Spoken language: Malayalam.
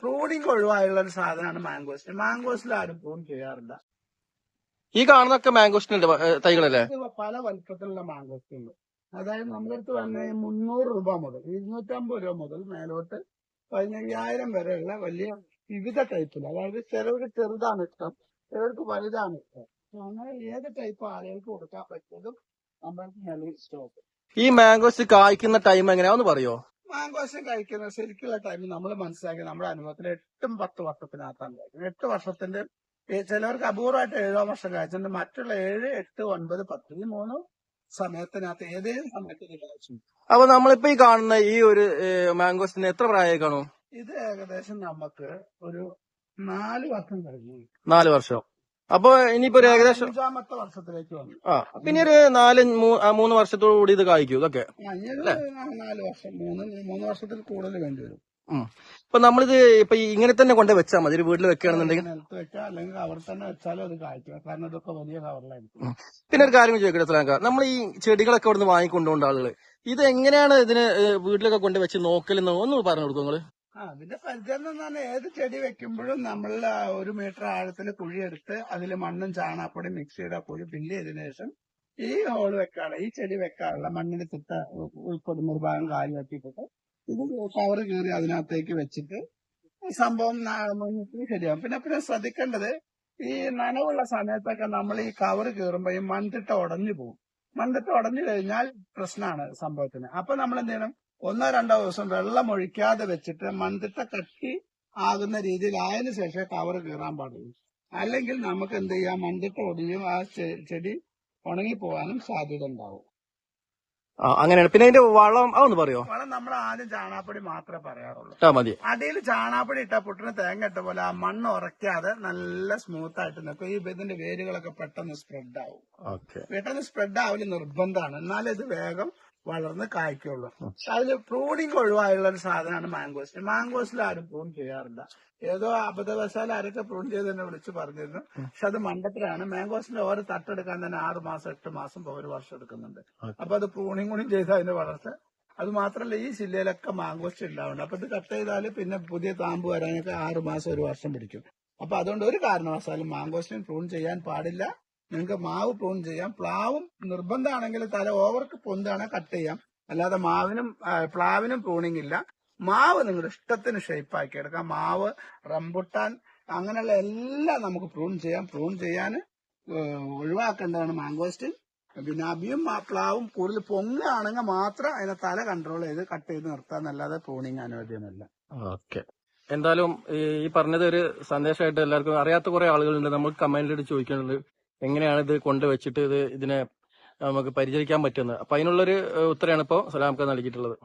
പ്രൂണിങ് ഒഴിവായുള്ള ഒരു സാധനമാണ് മാംഗോസ്റ്റ് മാംഗോസ്റ്റിൽ ആരും പ്രൂൺ ചെയ്യാറില്ല. ഈ കാണുന്നൊക്കെ മാംഗോസ്റ്റിന്റെ തൈകളല്ലേ? പല വലിപ്പത്തിലുള്ള മാംഗോസ്റ്റ് ഉണ്ട് അതായത് നമ്മുടെ അടുത്ത് വന്ന മുന്നൂറ് രൂപ മുതൽ ഇരുന്നൂറ്റമ്പത് രൂപ മുതൽ മേലോട്ട് പതിനയ്യായിരം വരെയുള്ള വലിയ വിവിധ ടൈപ്പിൽ അതായത് ചിലവർക്ക് ചെറുതാണ് ഇഷ്ടം ചിലർക്ക് വലുതാണ് ഇഷ്ടം. അങ്ങനെ ഏത് ടൈപ്പ് ആളുകൾക്ക് കൊടുക്കാൻ പറ്റിയതും നമ്മൾക്ക് നിലവിൽ സ്റ്റോക്ക്. ഈ മാംഗോസ് കായ്ക്കുന്ന ടൈം എങ്ങനെയാന്ന് പറയോ? മാംഗോസ് കഴിക്കുന്ന ശരിക്കുള്ള ടൈം നമ്മൾ മനസ്സിലാക്കി നമ്മുടെ അനുഭവത്തിൽ എട്ടും പത്ത് വർഷത്തിനകത്താണ് കഴിക്കുന്നത്. എട്ട് വർഷത്തിന്റെ ചിലവർക്ക് അപൂർവമായിട്ട് ഏഴോ വർഷം കഴിച്ചിട്ടുണ്ട് മറ്റുള്ള ഏഴ് എട്ട് ഒൻപത് പത്ത് ഈ മൂന്ന് സമയത്തിനകത്ത് ഏതേലും സമയത്ത് ഇത് കഴിച്ചു. അപ്പൊ നമ്മളിപ്പോ ഈ കാണുന്ന ഈ ഒരു മാങ്കോസിന് എത്ര പ്രായമായി കാണും? ഇത് ഏകദേശം നമുക്ക് ഒരു നാല് വർഷം കഴിഞ്ഞു. നാല് വർഷം. അപ്പൊ ഇനിയിപ്പോ ഒരു ഏകദേശം അഞ്ചാമത്തെ വർഷത്തിലേക്ക് വന്നു. ആ പിന്നെ ഒരു നാല് മൂന്ന് വർഷത്തോടു കൂടി ഇത് കായ്ക്കും ഇതൊക്കെ. നാല് വർഷം മൂന്ന് മൂന്ന് വർഷത്തിൽ കൂടുതൽ വേണ്ടി വരും. ഇപ്പൊ നമ്മളിത് ഇപ്പൊ ഇങ്ങനെ തന്നെ കൊണ്ട് വെച്ചാൽ മതി. ഒരു വീട്ടിൽ വെക്കുകയാണെന്നുണ്ടെങ്കിൽ. നിലത്ത് വെക്കാം അല്ലെങ്കിൽ അവർ തന്നെ വെച്ചാലും അത് കായ്ക്കും. കാരണം ഇതൊക്കെ വലിയ കവറിലായിരിക്കും. പിന്നെ ഒരു കാര്യം ചോദിക്കട്ടെ സലാങ്ക. നമ്മൾ ഈ ചെടികളൊക്കെ ഇവിടുന്ന് വാങ്ങിക്കൊണ്ടുകൊണ്ട് ആളുകൾ ഇത് എങ്ങനെയാണ് ഇതിന് വീട്ടിലൊക്കെ കൊണ്ട് വെച്ച് നോക്കലെന്ന് ഒന്ന് പറഞ്ഞു കൊടുക്കും നിങ്ങൾ? അതിന്റെ പരിചരണം എന്ന് പറഞ്ഞാൽ ഏത് ചെടി വെക്കുമ്പോഴും നമ്മൾ ഒരു മീറ്റർ ആഴത്തിൽ കുഴിയെടുത്ത് അതിൽ മണ്ണും ചാണാപ്പൊടി മിക്സ് ചെയ്ത കുഴി ഫില്ല് ചെയ്തതിനു ശേഷം ഈ ഹോൾ വെക്കാനുള്ള ഈ ചെടി വെക്കാനുള്ള മണ്ണിന് ചിത്ത ഉൾപ്പെടുന്ന ഒരു ഭാഗം കാലി വെട്ടിയിട്ട് ഇത് കവർ കീറി അതിനകത്തേക്ക് വെച്ചിട്ട് സംഭവം മുന്നിട്ട് ശരിയാവും. പിന്നെ പിന്നെ ശ്രദ്ധിക്കേണ്ടത് ഈ നനവുള്ള സമയത്തൊക്കെ നമ്മൾ ഈ കവർ കീറുമ്പോൾ ഈ മൺതിട്ട ഉടഞ്ഞു പോകും. മൺതിട്ട ഉടഞ്ഞു കഴിഞ്ഞാൽ പ്രശ്നമാണ് സംഭവത്തിന്. അപ്പൊ നമ്മൾ എന്ത് ചെയ്യണം? ഒന്നോ രണ്ടോ ദിവസം വെള്ളം ഒഴിക്കാതെ വെച്ചിട്ട് മൺതിട്ട കട്ടി ആകുന്ന രീതിയിൽ ആയതിനു ശേഷം കവർ കീറാൻ പാടുള്ളൂ. അല്ലെങ്കിൽ നമുക്ക് എന്ത് ചെയ്യാം? മൺതിട്ട ഒടിയും ആ ചെടി ഉണങ്ങിപ്പോവാനും സാധ്യത ഉണ്ടാവും അങ്ങനെയാണ്. പിന്നെ അതിന്റെ വളം അതൊന്ന് പറയോ? വളം നമ്മൾ ആദ്യം ചാണാപ്പൊടി മാത്രമേ പറയാറുള്ളൂ. മതി. അടിയിൽ ചാണാപ്പൊടി ഇട്ട പുട്ടിന് തേങ്ങ ഇട്ട പോലെ ആ മണ്ണ് ഉറക്കാതെ നല്ല സ്മൂത്ത് ആയിട്ട് നിൽക്കും. ഈ ഇതിന്റെ വേരുകളൊക്കെ പെട്ടെന്ന് സ്പ്രെഡ് ആവും. പെട്ടെന്ന് സ്പ്രെഡ് ആവൽ നിർബന്ധമാണ്. എന്നാലും ഇത് വേഗം വളർന്ന് കായ്ക്കുള്ളൂ. അതിൽ പ്രൂണിങ് ഒഴിവായുള്ള ഒരു സാധനമാണ് മാംഗോസ് മാംഗോസിൽ ആരും പ്രൂൺ ചെയ്യാറില്ല. ഏതോ അബദ്ധവശാൽ ആരൊക്കെ പ്രൂൺ ചെയ്ത് തന്നെ വിളിച്ച് പറഞ്ഞിരുന്നു. പക്ഷെ അത് മണ്ടത്തിലാണ് മാംഗോസിന്റെ ഓരോ തട്ടെടുക്കാൻ തന്നെ ആറ് മാസം എട്ട് മാസം ഒരു വർഷം എടുക്കുന്നുണ്ട്. അപ്പൊ അത് പ്രൂണിങ് കൂടി ചെയ്ത് അതിന്റെ വളർച്ച. അത് മാത്രമല്ല ഈ ജില്ലയിലൊക്കെ മാംഗോസ്റ്റ് ഉണ്ടാവുന്നുണ്ട് അപ്പൊ ഇത് കട്ട് ചെയ്താൽ പിന്നെ പുതിയ താമ്പ് വരാനൊക്കെ ആറ് മാസം ഒരു വർഷം പിടിക്കും. അപ്പൊ അതുകൊണ്ട് ഒരു കാരണവശാലും മാംഗോസ്റ്റിന് പ്രൂൺ ചെയ്യാൻ പാടില്ല. നിങ്ങൾക്ക് മാവ് പ്രൂൺ ചെയ്യാം. പ്ലാവും നിർബന്ധമാണെങ്കിൽ തല ഓവർക്ക് പൊന്താണെങ്കിൽ കട്ട് ചെയ്യാം. അല്ലാതെ മാവിനും പ്ലാവിനും പ്രൂണിംഗ് ഇല്ല. മാവ് നിങ്ങളുടെ ഇഷ്ടത്തിന് ഷേപ്പ് ആക്കി എടുക്കാം. മാവ് റംബുട്ടാൻ അങ്ങനെയുള്ള എല്ലാം നമുക്ക് പ്രൂൺ ചെയ്യാം. പ്രൂൺ ചെയ്യാൻ ഒഴിവാക്കേണ്ടതാണ് മാംഗോസ്റ്റിൻ പിന്നെ അബിയും പ്ലാവും കൂടുതൽ പൊങ്ങുകയാണെങ്കിൽ മാത്രം അതിനെ തല കൺട്രോൾ ചെയ്ത് കട്ട് ചെയ്ത് നിർത്താന്നല്ലാതെ പ്രൂണിങ് അനുവദ്യമല്ല ഓക്കെ. എന്തായാലും ഈ പറഞ്ഞത് ഒരു സന്ദേശമായിട്ട് എല്ലാവർക്കും അറിയാത്ത കുറെ ആളുകളുണ്ട്. നമ്മൾ കമന്റിലിട്ട് ചോദിക്കുന്നുണ്ട് എങ്ങനെയാണ് ഇത് കൊണ്ടുവച്ചിട്ട് ഇത് ഇതിനെ നമുക്ക് പരിചരിക്കാൻ പറ്റുന്നത്? അപ്പൊ അതിനുള്ളൊരു ഏഹ്, ഇപ്പോ സലാം നൽകിയിട്ടുള്ളത്.